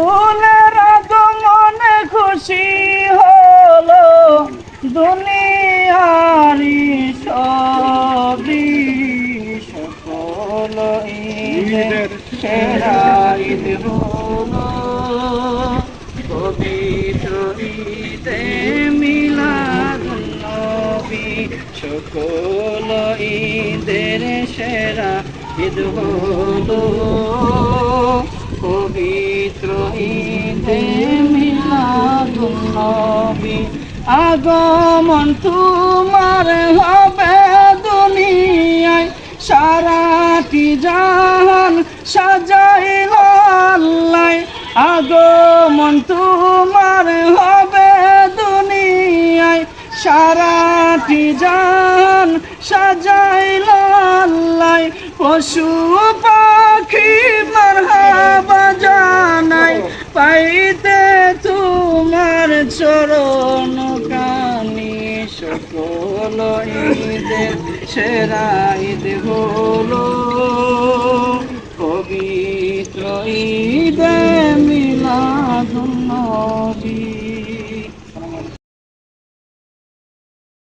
ফুলের আগমনে খুশি হলো দুনিয়ারি সবই সকল ঈদের সেরা ঈদ হলো। পবিত্র ঈদে মিলাদ সকল ঈদের সেরা ঈদ হলো। আগমন তোমার হবে দুনিয়ায়। সারাটি জাহান সাজাইল আল্লাহ। আগমন তোমার হবে দুনিয়ায়। সারাটি জান সাজাইল আল্লাহ। পশু পাখি মারহাবা চরণ কানি সকল সেরাই ঈদের সেরা ঈদ হলো পবিত্র